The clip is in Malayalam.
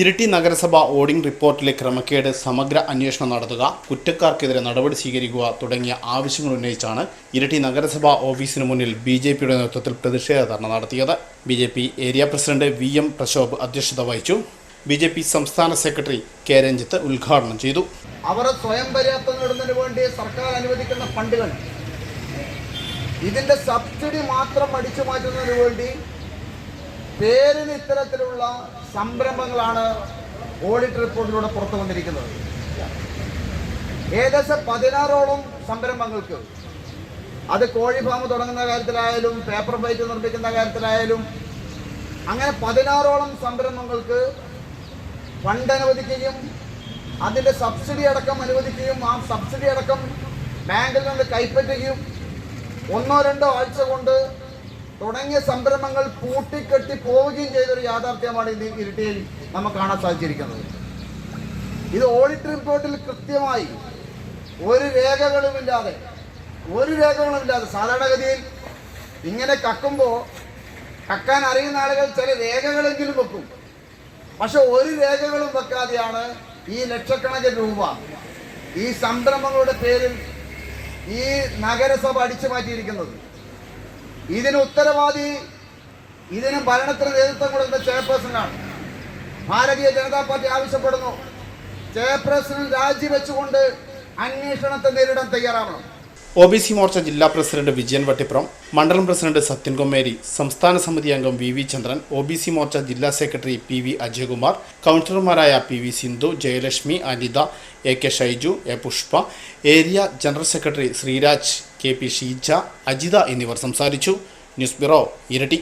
ഇരിട്ടി നഗരസഭ ഓഡിംഗ് റിപ്പോർട്ടിലെ ക്രമക്കേട് സമഗ്ര അന്വേഷണം നടത്തുക കുറ്റക്കാർക്കെതിരെ നടപടി സ്വീകരിക്കുക തുടങ്ങിയ ആവശ്യങ്ങൾ ഉന്നയിച്ചാണ് ഇരിട്ടി നഗരസഭ ഓഫീസിന് മുന്നിൽ ബി ജെ പിയുടെ നേതൃത്വത്തിൽ പ്രതിഷേധ ധർണ നടത്തിയത്. B J P area president V M Prashobh അധ്യക്ഷത വഹിച്ചു. ബി ജെ പി സംസ്ഥാന സെക്രട്ടറി കെ രഞ്ജിത്ത് ഉദ്ഘാടനം ചെയ്തു. അവർ സ്വയം പര്യാപ്തം നേടുന്നതിന് വേണ്ടി സർക്കാർ അനുവദിക്കുന്ന ഫണ്ടുകൾ. ഇതിന്റെ സബ്സിഡി മാത്രം അടിച്ചു മാറ്റുന്നതിന് വേണ്ടി പേരിന് ഇത്തരത്തിലുള്ള സംരംഭങ്ങളാണ് ഓഡിറ്റ് റിപ്പോർട്ടിലൂടെ പുറത്തു വന്നിരിക്കുന്നത്. ഏകദേശം പതിനാറോളം സംരംഭങ്ങൾക്ക്. അത് കോഴി ഫാം തുടങ്ങുന്ന കാര്യത്തിലായാലും പേപ്പർ ഫൈറ്റ് നിർമ്മിക്കുന്ന കാര്യത്തിലായാലും അങ്ങനെ പതിനാറോളം സംരംഭങ്ങൾക്ക് ഫണ്ട് അനുവദിക്കുകയും അതിന്റെ സബ്സിഡി അടക്കം അനുവദിക്കുകയും ആ സബ്സിഡി അടക്കം ബാങ്കിൽ നിന്ന് കൈപ്പറ്റുകയും ഒന്നോ രണ്ടോ ആഴ്ച കൊണ്ട് തുടങ്ങിയ സംരംഭങ്ങൾ പൂട്ടിക്കെട്ടി പോവുകയും ചെയ്തൊരു യാഥാർത്ഥ്യമാണ് ഇന്ന് ഇരിട്ടിയിൽ നമുക്ക് കാണാൻ സാധിച്ചിരിക്കുന്നത്. ഇത് ഓഡിറ്റ് റിപ്പോർട്ടിൽ കൃത്യമായി ഒരു രേഖകളുമില്ലാതെ ഒരു രേഖകളുമില്ലാതെ സാധാരണഗതിയിൽ ഇങ്ങനെ കക്കുമ്പോൾ കക്കാൻ അറിയുന്ന ആളുകൾ ചില രേഖകളെങ്കിലും വെക്കും. പക്ഷെ ഒരു രേഖകളും വെക്കാതെയാണ് ഈ ലക്ഷക്കണക്കിന് രൂപ ഈ സംരംഭങ്ങളുടെ പേരിൽ ഈ നഗരസഭ അടിച്ചു മാറ്റിയിരിക്കുന്നത്. ഇതിന് ഉത്തരവാദി ഇതിന് ഭരണത്തിന് നേതൃത്വം കൊടുക്കുന്ന ചെയർപേഴ്സണാണ്. ഭാരതീയ ജനതാ പാർട്ടി ആവശ്യപ്പെടുന്നു. ചെയർപേഴ്സൺ രാജിവെച്ചുകൊണ്ട് അന്വേഷണത്തെ നേരിടാൻ തയ്യാറാവണം. ഒ ബി സി മോർച്ച ജില്ലാ പ്രസിഡന്റ് വിജയൻ വട്ടിപ്പുറം മണ്ഡലം പ്രസിഡന്റ് സത്യൻ കൊമ്മേരി സംസ്ഥാന സമിതി അംഗം V V Chandran O B C Morcha ജില്ലാ സെക്രട്ടറി പി വി അജയകുമാർ കൗൺസിലർമാരായ P V Sindhu Jayalakshmi Anitha A K Shaiju A Pushpa area general secretary Sreeraj K P Sheeja Ajitha എന്നിവർ സംസാരിച്ചു. ന്യൂസ് ബ്യൂറോ ഇരട്ടി.